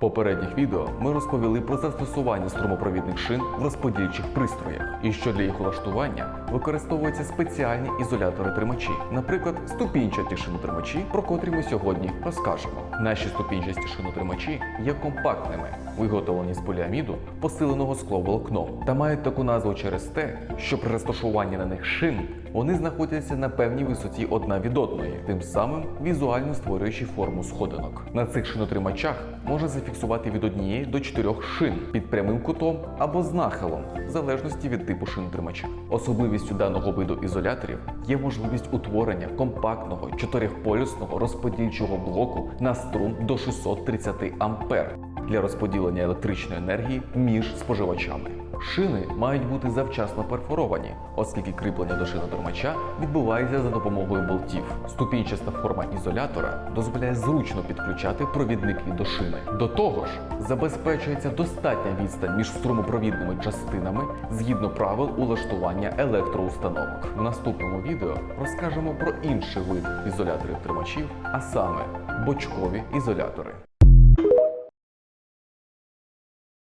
Попередніх відео ми розповіли про застосування струмопровідних шин в розподільчих пристроях і що для їх улаштування використовуються спеціальні ізолятори-тримачі, наприклад, ступінчаті шинотримачі, про котрі ми сьогодні розкажемо. Наші ступінчасті шинотримачі є компактними, виготовлені з поліаміду, посиленого скловолокном, та мають таку назву через те, що при розташуванні на них шин вони знаходяться на певній висоті одна від одної, тим самим візуально створюючи форму сходинок. На цих шинотримачах можна зафіксувати від однієї до чотирьох шин під прямим кутом або з нахилом, в залежності від типу шинотримача. Особливістю даного виду ізоляторів є можливість утворення компактного чотирьохполюсного розподільчого блоку на струм до 630 ампер для розподілення електричної енергії між споживачами. Шини мають бути завчасно перфоровані, оскільки кріплення до шинотримача відбувається за допомогою болтів. Ступінчаста форма ізолятора дозволяє зручно підключати провідники до шини. До того ж, забезпечується достатня відстань між струмопровідними частинами згідно правил улаштування електроустановок. В наступному відео розкажемо про інший вид ізоляторів тримачів, а саме бочкові ізолятори.